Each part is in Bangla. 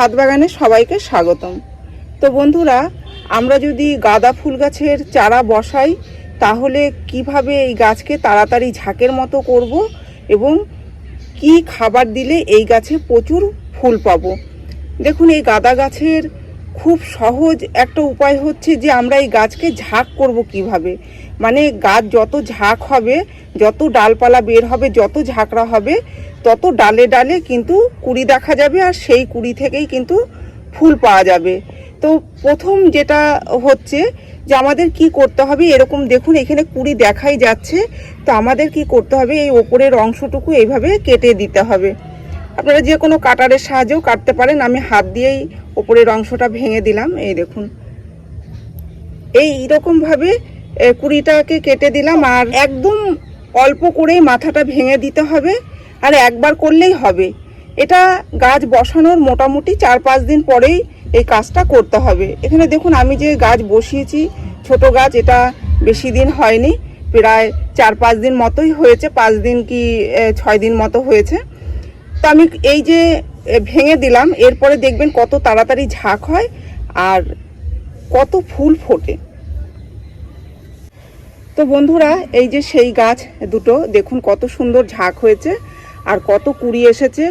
ছাদ বাগানে সবাইকে স্বাগতম। তো বন্ধুরা, আমরা যদি গাঁদা ফুল গাছের চারা বসাই, তাহলে কীভাবে এই গাছকে তাড়াতাড়ি ঝাঁকের মতো করব এবং কি খাবার দিলে এই গাছে প্রচুর ফুল পাবো? দেখুন, এই গাঁদা গাছের খুব সহজ একটা উপায় হচ্ছে যে আমরা এই গাছকে ঝাঁক করব কীভাবে? মানে গাছ যত ঝাঁক হবে, যত ডালপালা বের হবে, যত ঝাঁকড়া হবে, তত ডালে ডালে কিন্তু কুড়ি দেখা যাবে আর সেই কুড়ি থেকেই কিন্তু ফুল পাওয়া যাবে। তো প্রথম যেটা হচ্ছে যে আমাদের কি করতে হবে? এরকম দেখুন এখানে কুড়ি দেখাই যাচ্ছে। তো আমাদের কি করতে হবে? এই ওপরের অংশটুকু এইভাবে কেটে দিতে হবে। আপনারা যে কোনো কাটারের সাহায্যেও কাটতে পারেন। আমি হাত দিয়েই ওপরের অংশটা ভেঙে দিলাম এই দেখুন। এই রকমভাবে এ, কুড়িটাকে কেটে দিলাম আর একদম অল্প করেই মাথাটা ভেঙে দিতে হবে আর একবার করলেই হবে। এটা গাছ বসানোর মোটামুটি চার পাঁচ দিন পরেই এই কাজটা করতে হবে। এখানে দেখুন আমি যে গাছ বসিয়েছি ছোট গাছ এটা বেশি দিন হয়নি প্রায় চার পাঁচ দিন মতোই হয়েছে পাঁচ দিন কি ছয় দিন মতো হয়েছে। তো আমি এই যে ভেঙে দিলাম। এরপরে দেখবেন কত তাড়াতাড়ি ঝাঁক হয় আর কত ফুল ফোটে। তো বন্ধুরা, এই যে সেই গাছ দুটো, দেখুন কত সুন্দর ঝাঁক হয়েছে আর কত কুড়ি এসেছে।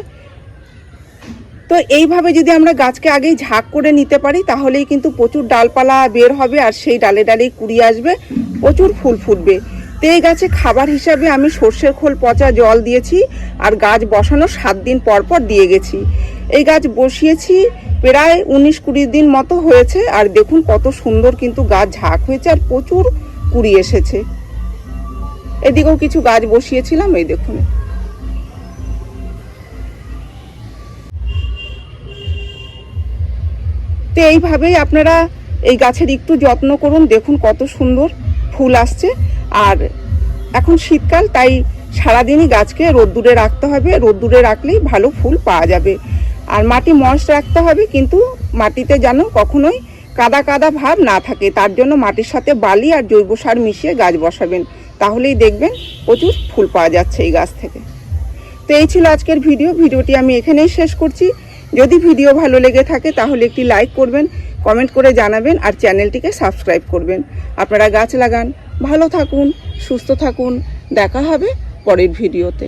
তো এইভাবে যদি আমরা গাছকে আগেই ঝাঁক করে নিতে পারি, তাহলেই কিন্তু প্রচুর ডালপালা বের হবে আর সেই ডালে ডালেই কুড়ি আসবে, প্রচুর ফুল ফুটবে। তো এই গাছে খাবার হিসাবে আমি সর্ষের খোল পচা জল দিয়েছি আর গাছ বসানো সাত দিন পর পর দিয়ে গেছি। এই গাছ বসিয়েছি, প্রায় উনিশ কুড়ি দিন মতো হয়েছে আর দেখুন কত সুন্দর কিন্তু গাছ ঝাঁক হয়েছে আর প্রচুর কুড়ি এসেছে। এদিকেও কিছু গাছ বসিয়েছিলাম, এই দেখুন। তো এইভাবেই আপনারা এই গাছের একটু যত্ন করুন, দেখুন কত সুন্দর ফুল আসছে। আর এখন শীতকাল, তাই সারাদিনই গাছকে রোদ্দুরে রাখতে হবে। রোদ্দুরে রাখলেই ভালো ফুল পাওয়া যাবে। আর মাটি মস রাখতে হবে, কিন্তু মাটিতে যেন কখনোই কাদা কাদা ভাব না থাকে। তার জন্য মাটির সাথে বালি আর জৈব সার মিশিয়ে গাছ বসাবেন। তাহলেই দেখবেন প্রচুর ফুল পাওয়া যাচ্ছে এই গাছ থেকে। তো এই ছিল আজকের ভিডিও। ভিডিওটি আমি এখানেই শেষ করছি। যদি ভিডিও ভালো লেগে থাকে, তাহলে একটি লাইক করবেন, কমেন্ট করে জানাবেন, আর চ্যানেলটিকে সাবস্ক্রাইব করবেন। আপনারা গাছ লাগান। ভালো থাকুন সুস্থ থাকুন। দেখা হবে পরের ভিডিওতে।